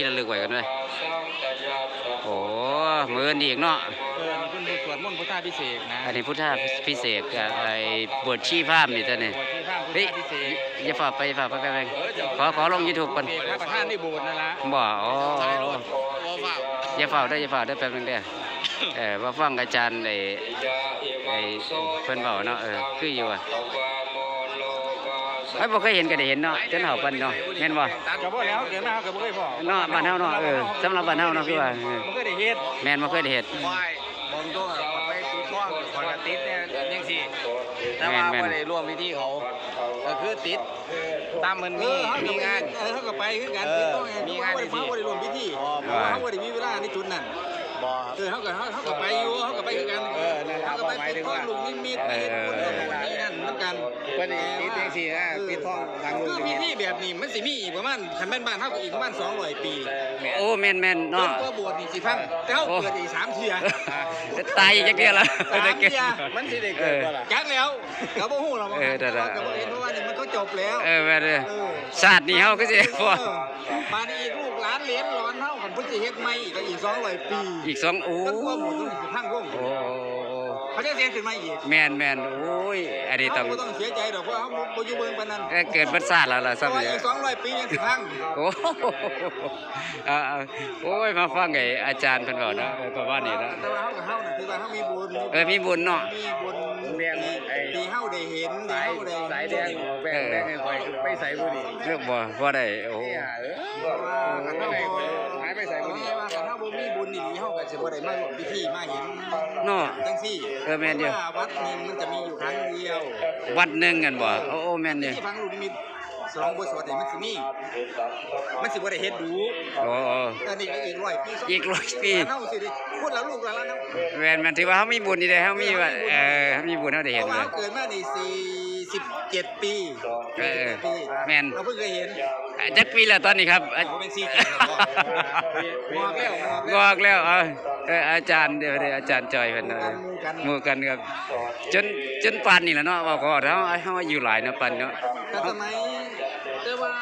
ที่ระลึกไว้กันด้วยโอ้มือนอีกเนาะเออนี่เป็นบทสวดมนต์พุทธาพิเศษกนะอันนี้พุทธาพิเศษกับไอ้บทชีพรามนี่ตัวนี้บทที่ข้างพุทเฮ้ยธาพิเศษกอย่าฝากไปอย่าฝากไปไปไปขอขอลงยูทูบก่อนเสกพระประธานในโบสถ์นั่นละบ่อ๋ออย่าฝากได้ออย่าฝากได้อแป๊บนึงเด้อเออว่าฟังอาจารย์ไอ้ไอ้เพิ่นเว้าเนาะเออคืออยู่อะ ไอ้ยบ่เคยเห็นก็ได้เห็นเนาะจนเฮาปันเนาะแม่นบ่ก็บ่แล้วเกิดมาเขาก็บ่เคยพอเนาะบ้านเฮาเนาะเออสำหรับบ้านเฮาเนาะคือว่าเออบ่เคยได้เฮ็ดแม่นบ่เคยได้เฮ็ดไหว้บองตัวไปตีกล้องคอยกติดเนี่ยยังสิแต่ว่าแม่นๆบ่ได้ร่วมพิธีเขาก็คือติดตามมันมีมีงานเออเขาก็ไปคือกันเออมีมีงางานนเขาดีๆบ่ได้รวมพิธีอ๋อเพราะว่าเขาบ่ได้มีเวลาในจุดนั้นบ่เออเขาก็เขาเขาก็ไปอยู่เขาก็ไปคือกันเออนั่นแหละเขาก็ไปหมายถึปิดงทอว่างลูกนิมิตเออปิดคน นู้นคนนี้นั่นเหมือนกันเพิ่นนี่ติดจังซี่นะปิดทองทางลูกคือนิพิมิตธีแบบนี้มันสิมีอีกประมาณคันแม่นบ้านเฮาก็อีกประมาณ200ปีโอ้แม่นแม่นจเนาะ นกว่าบวชนี่สิพังแต่เฮาโอ้ เกิดอีกสามเทื่อจะตายอีกจักเดียวละสามเทื่อมันสิได้เกิดบ่ล่ะ จักแล้วก็บ่ฮู้หรอกว่าเออแต่ละก็บ่เห็นเพราะว่านี่มันก็จบแล้ว เออแม่นเด้อเออชาตินี้เฮาก็สิพอเออป่านนี้อีกลูกหลานเหลนหลอนเฮาคันเพิ่นสิเฮ็ดใหม่อีกก็อีก200ปีอีกสองโอ้ก็กลัวหมดต้องสิพังลงโอ้โอ้โอ้ เขาจะเสียขึ้นมาอีกแม่นแม่นโอ้ยอันนี้ต้องเขาบ่ต้องเสียใจดอกเพราะเขาบ่บ่อยู่เบิ่งปานนั้นเอ้ยเกิดบัดซาดแล้วล่ะเพซับราะว่านี่อีก200ปียังสิพังโอ้โหเอาเอาโอ้ยมาฟังไอ้อาจารย์เพิ่นเว้าเนาะเออประมาณนี้เนาะแต่ว่าเฮากับเฮาน่ะคือว่าเฮามีบุญเออมีบุญเนาะ มีบุญเรียงไอ้ ที่เฮาได้เห็นที่สายเฮาได้สายแดงแบ่งแบ่งให้ข่อยไปใส่บุหรี่เรื่องบ่บ่ได้โอ้โหเนี่ยเออว่าคันเฮาบ่หายไปใส่บุหรี่ว่าคันเฮาบ่มีบุญนี่เฮาก็สิบ่ได้มาร่วมพิธีมาเห็น เนาะจังซี่เออแม่นอยู่ พราะว่าวัดหนึงมันจะมีอยู่ครั้งเดียววัดหนึงกันบ่โอ้โอ้แม่นนี่ที่พังลูกนิมิตสองบทสวดนี่มันสิมีมันสิบ่ได้เฮ็ดดูโอ้โอ้อันนี้ก็อีกร้อยปีสงอีกร้อยปี เฮาสิได้พูดแล้วลูกแล้วนะแม่นมันถือว่าเฮามีบุญนี่เด้เฮามีว่าเออเฮามีบุญเฮาได้เพเห็นราะว่าเลยเขาเกิดมาใน47 ปีเออปีแม่น เราเพิ่งเคยเห็นอะ จักปีแล้วตอนนี้ครับเขาเป็น47แล้วก็งอกแล้วอกแล้วอาจารย์เดี๋ยวอาจารย์จอยเพิ่นเออหมู่กันครับจนจนปานนี่แหละเนาะว่าก็เฮาเฮาอายุหลายนะปานเนาะแต่สมัยแต่ว่า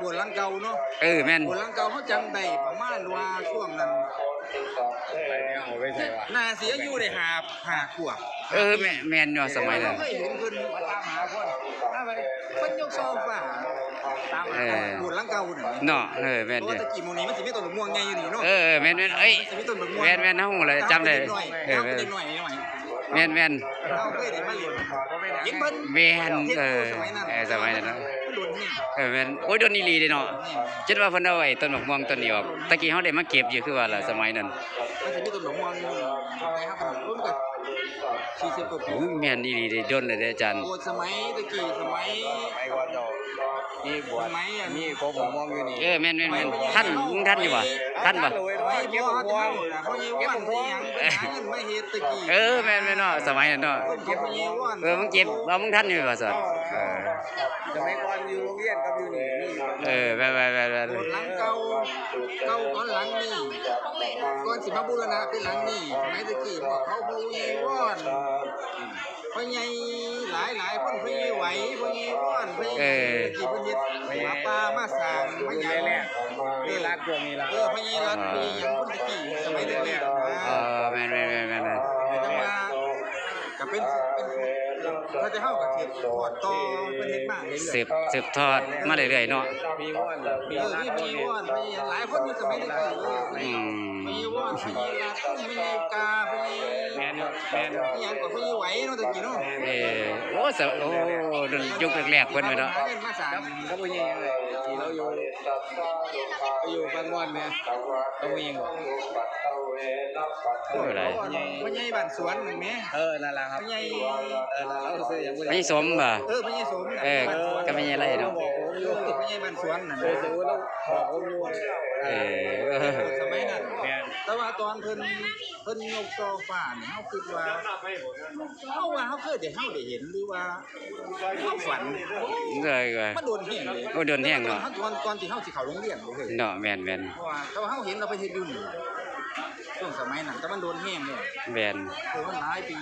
บวชหลังเก่าเนาะเออแม่นบวชหลังเก่าเขาจังได้ประมาณว่าช่วงนั้นน่าเสียอยู่ได้หาหาขวบเออแม่แม่นเนาะสมัยนั้นเคยเห็นคนมาตามหาคนถ้าไป คนยกโซฟาตามหาคนบวชหลังเก่าเนี่ยเนาะเออแม่นเพราะเด้อว่าตะกี้โมนี้มันสิมีต้นมะม่วงใหญ่อยู่นี่เนาะเออเออแม่นแม่นเอ้ยมันสิมีต้นมะม่วงแม่นแม่นเฮาเลยจำได้เอเอออแม่นเด็กหน่อยหน่อยแม่นแม่นเราเคยได้มาเรียนเห็นเพิ่นแม่นเฮ็ดเออสมัยนั้นเออสมัยนั้นเนาะมันโดนนี่เออแม่นโอ้ยโดนอีหลีเด้เนาะจนว่าเพิ่นเอาไอ้ต้นมะม่วงต้นนี้ออกตะกี้เฮาได้มาเก็บอยู่คือว่าล่ะสมัยนั้น มันสิมีต้นมะม่วงอยู่นะครับผมรุ่นกั บ40กว่าปีโอ้ยแม่นอีหลีเด้โดนเลยเด้อาจารย์ โบสถ์สมัยตะกี้สมัยไปก่อนเจ้ามีบวชสมัยอันมีโคผมมองอยู่นี่เออแม่นแม่นแม่นท่านมึงท่านอยู่บ่ท่านบ่ เลยไม่เก็บบ่ผมมองเขาเยี่วันที่ยังไปหาเงินมาเฮ็ดตะกี้เออแม่นแม่นเนาะสมัยนั้นเนาะเก็บเยี่วัน เออมึงเจ็บว่ามึงท่านอยู่ว่าซั่นเออจะไม่ก่อนอยู่โรงเรียนกับอยู่นี่นี่เออแม่นแม่นแม่นแม่น เก่าก่อนหลังนี่ก่อนสิมาบูรณะเป็นหลังนี่สมัยตะกี้บอกเขาบูยีวอนพ่อใหญ่หลายหลายๆคนพ่อใหญ่ไหวพ่อใหญ่วอนพ่อใหญ่ตะกี้พิ่นเฮ็ดหมาปลามาสร้างมาหมียังแรกมีรัดช่วนี้ละเออพ่อใหญ่รัดมีหยังคนตะกี้สมัยตะกี้ ถ้าจะเฮาก็สิทอดต่อเป็นเฮ็ดมาเรื่อยๆสืบสืบทอดมาเรื่อยๆเนาะมีว่านมีเออรัดมีมีวอนมีหลายคนมีสมัยตะกี้เอออืมมีวอนมีลาตุ้มมีกามีแมนแมนมีหยังก็มีไหวเนาะตะกี้เนาะเออโอ้สะโอ้ยุคแรกๆเพิ่นไปเนาะหเงินมาสร้างก็ผู้หญิงเลยที่เราอยู่เราอยู่บางวันเนี่ย ก็ผู้หญิงโอ้ยหลายพ่อใหญ่บ้านสวนนั่นแหมเออนั่นแหละครับพ่อใหญ่เออเราซื้ออย่างผู้ไม่สมบ่เออพ่อใหญ่สมน่ะเออบ้านสวนก็ไม่ใช่ไรเนาะเออพ่อใหญ่ บ้านสวนนั่นเออซื้อต้องขอผมอยู่เออสมัยนั้นแมนแต่ว่าตอนเพิ่นเพิ่นยกโซฟาเนี่ยเฮาคิดว่าเฮาว่าเฮาเคยได้เฮาได้เห็นหรือว่าเฮาฝันเลยก็มันโดนแห้งเลยโอ้โดนแห้งเนาะตอนก่อนที่เฮาสิเข้าโรงเรียนบ่เคยเนาะแม่นแม่นเพราะว่าแต่ว่าเฮาเห็นเราไปเฮ็ดอยู่นี่ช่วงสมัยนั้นแต่มันโดนแห้งเลยแม่นคือมันหลายปี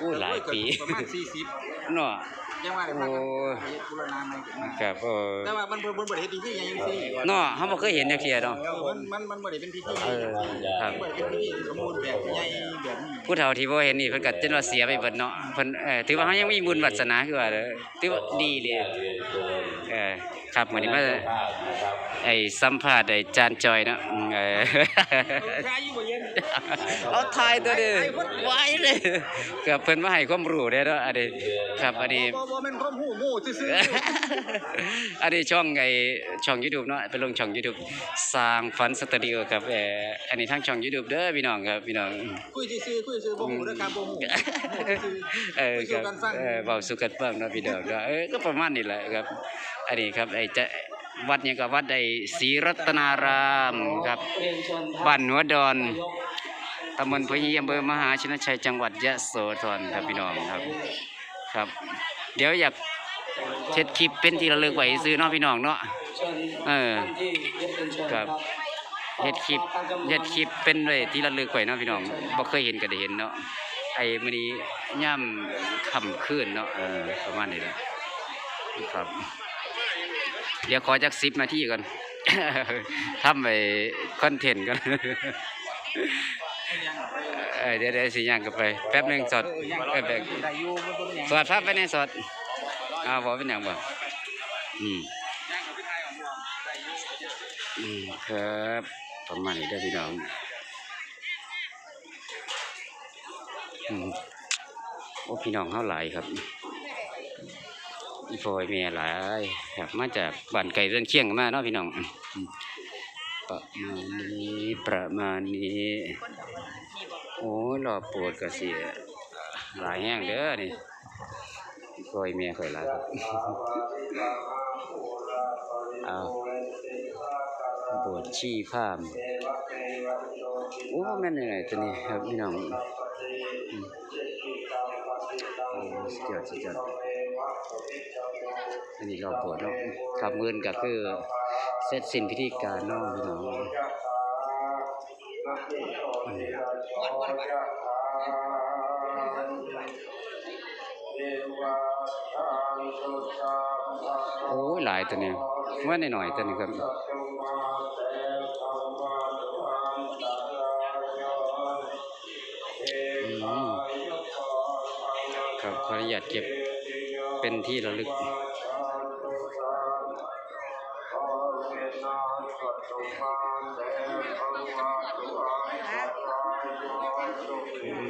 อู้หลายปีประมาณ40เนาะ ยังว่าได้พักกันเฮ็ดบูรณาใหม่ขึ้นมาครับโอ้แต่ว่ามันเพิ่นเพิ่นบ่ได้เฮ็ดพิธีหยังจังซี่เนาะเฮาบ่เคยเห็นจักเที่ยเนาะมันมันมันบ่ได้เป็นพิธีเออครับบ่ได้เป็นพิธีสมบูรณ์แบบใหญ่แบบนี้ ผู้เฒ่าที่บ่เห็นนี่เพิ่นก็จนว่าเสียไปเบิดเนาะเพิ่นเอ่อถือว่าเฮายังมีบุญวาสนาคือว่าเด้อถือว่าดีเลยเออครับมื้อนี้มาไอ้สัมภาษณ์ไอ้จานจอยเนาะเออเอาทายตัวเด้อไว้เลยเกือบเพิ่นมาให้ความรู้เด้เนาะอันนี้ครับอันนี้บ่แม่นความหูหมู่ซื่ออันนี้ช่องไอ้ช่อง YouTube เนาะไปลงช่อง YouTube สร้างฝันสตูดิโอครับเอ่ออันนี้ทางช่อง YouTube เด้อพี่น้องครับพี่น้องคุยซื่อๆคุยซื่อๆบ่หูเด้อครับบ่หูเออครับเออเบาสุกันฟังเนาะพี่น้องเนาะเออก็ประมาณนี้แหละครับ อันนี้ครับไอ้จะวัดเนี่ยก็วัดไอ้ศรีรัตนารามครับบ้านหัวดอนตำบลพยีอำเภอมหาชนชัยจังหวัดยะโสธรครับพี่น้องครับครับ เดี๋ยวอยากเช็ดคลิปเป็นที่ระลึกไว้ซื้อเนาะพี่น้องเนาะเออครับ เฮ็ดคลิปเฮ็ดคลิปเป็นไว้ที่ระลึกไว้เนาะพี่น้องบ่เคยเห็นก็ได้เห็นเนาะไอ้มื้อนี้ย่ำค่ำคืนเนาะเออประมาณนี้แหละครับ เดี๋ยวขอจัก10นาทีก่อนทำไปคอนเทนต์ก่อนเดี๋ยวเดี๋ยวสิย่างกันไป แป๊บหนึงสดเออแป๊บได้อยู่บ่เป็นหยังสอดภาพไปในสอดอ้าวบอกเป็นอย่างบ่อืมอืมครับ ประมาณนี้ได้พี่น้องอืมโอ้พี่น้องเขาหลายครับอีพอยเมียหลายครับมาจากบ้านไก่เรื่อนเคียงกันมาเนาะพี่น้องประมาณนี้ประมาณนี้โอ้ยรอปวดกระเสียหลายแห้งเด้อนี่คอยเมียคอยรักครับเอา ชชีพรามโอ้แม่นยังไงตัวนี้ครับพี่น้องอืมโอ้สุดยอดสุดยอดอันนี้เราบวชเนาะขับเงินก็คือเสร็จสิ้นพิธีการเนาะพี่น้องอืมโอ้ยหลายตัวนี้เมื่อหน่อยๆตัวนี้ครับ ขออนุญาตเก็บเป็นที่ระลึก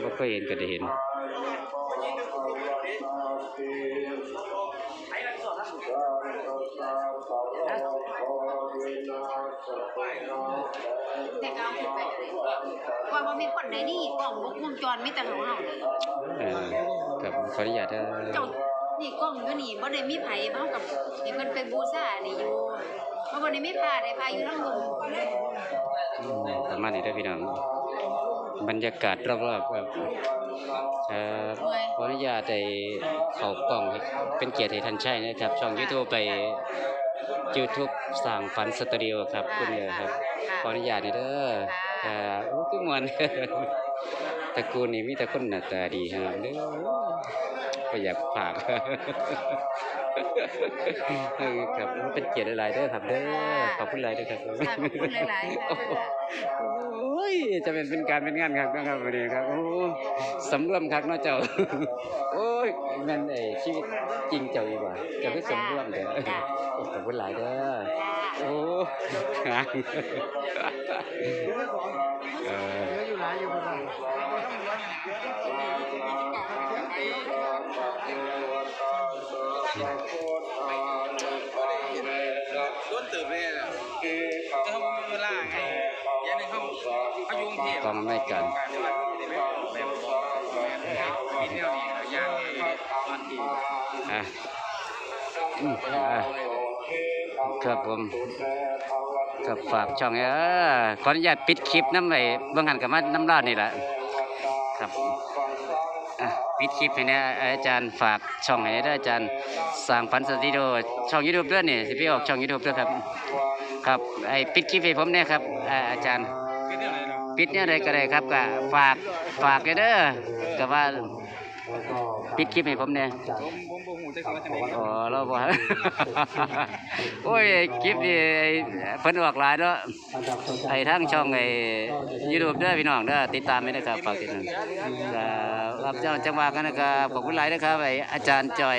ก็เคยเห็นก็ได้เห็น แต่ก็เอาขึ้นไปเลยว่าว่ามีคนใดนี่กล้องวงจรมีแต่ของเราเลยเออกับขออนุญาตเด้อเจ้านี่กล้องอยู่นี่บ่ได้มีไผเฮากับนี่เพิ่นไปบูชานี่อยู่เพราะบ่ได้มีพาได้พาอยู่ทั้งลมอืมประมาณนี้ได้อพี่น้องบรรยากาศรอบๆครับครับขออนุญาตได้เข้ากล้องให้เป็นเกียรติให้ท่านใช้นะครับช่อง YouTube ไป YouTube สร้างฝันสตูดิโอครับคุณเลยครับ ออนุญาตนี่เด้อครับโอ้คือมวนตระกูลนี้มีแต่คนหน้าตาดีครับเด้อ ก็อยากฝากเออครับเป็นเกียรติหลายๆเด้อครับเด้อขอบคุณหลายเด้อครับค่ะขอบคุณหลายๆค่ะโอ้ยจะเป็นเป็นการเป็นงานครับนะครับวันนี้ครับโอ้สำรวมครับเนาะเจ้าโอ้ยแม่นไอ้ชีวิตจริงเจ้าอีกว่าเจ้าก็สำรวมเด้อโอ้ขอบคุณหลายเด้อโอ้งานเออเหลืออยู่หลายอยู่บ่ได้โด ตื่นเลยอะจะทำเวลาไงยันในห้องพยุงเทียบกองไม่กันการที่ว่าแบบแบบมีแนวนี้อย่างบางทีอะอืมอะครับผมกับฝากช่องเออขออนุญาตปิดคลิปน้ำไว้เบื้องหันกับมาน้ำราดนี่แหละครับ ปิดคลิปให้นะอาจารย์ฝากช่องให้นะอาจารย์สั่งฟันสติโดช่องยูทูบด้วยนี่ยสิพี่ออกช่องยูทูบด้วยครับ ครับไอปิดคลิปให้ผมเนี่ยครับอาจารย์ปิดเนี่ยอะไรก็ได้ครับก็ฝากฝากเด้อกับว่าปิดคลิปให้ผมเนี่ยอ๋อเราบอกโอ้ยคลิปนี่เพิ่นออกหลายเนาะไอทั้งช่องไอยูทูบเด้อพี่น้องเด้อติดตามไม่ได้ครับฝากติดตาม ครับเจ้าจังหวะกันนะครับขอบคุณหลายนะครับไอ้อาจารย์จอย